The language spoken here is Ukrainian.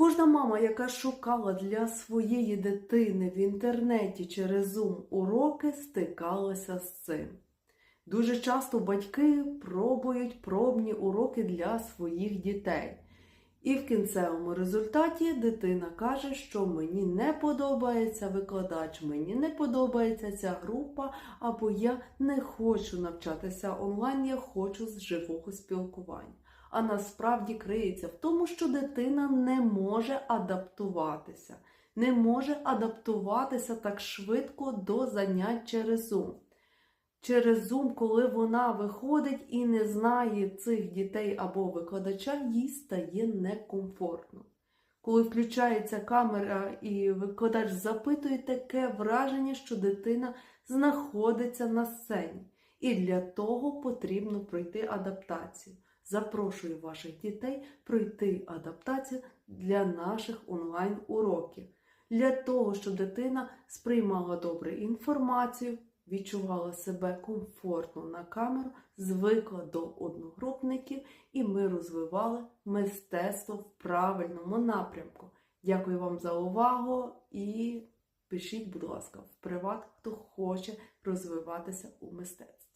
Кожна мама, яка шукала для своєї дитини в інтернеті через Zoom уроки, стикалася з цим. Дуже часто батьки пробують пробні уроки для своїх дітей. І в кінцевому результаті дитина каже, що мені не подобається викладач, мені не подобається ця група, або я не хочу навчатися онлайн, я хочу з живого спілкування. А насправді криється в тому, що дитина не може адаптуватися, не може адаптуватися так швидко до занять через Zoom. Через Zoom, коли вона виходить і не знає цих дітей або викладача, їй стає некомфортно. Коли включається камера і викладач запитує таке враження, що дитина знаходиться на сцені. І для того потрібно пройти адаптацію. Запрошую ваших дітей пройти адаптацію для наших онлайн-уроків. Для того, щоб дитина сприймала добре інформацію, відчувала себе комфортно на камеру, звикла до одногрупників, і ми розвивали мистецтво в правильному напрямку. Дякую вам за увагу і пишіть, будь ласка, в приват, хто хоче розвиватися у мистецтві.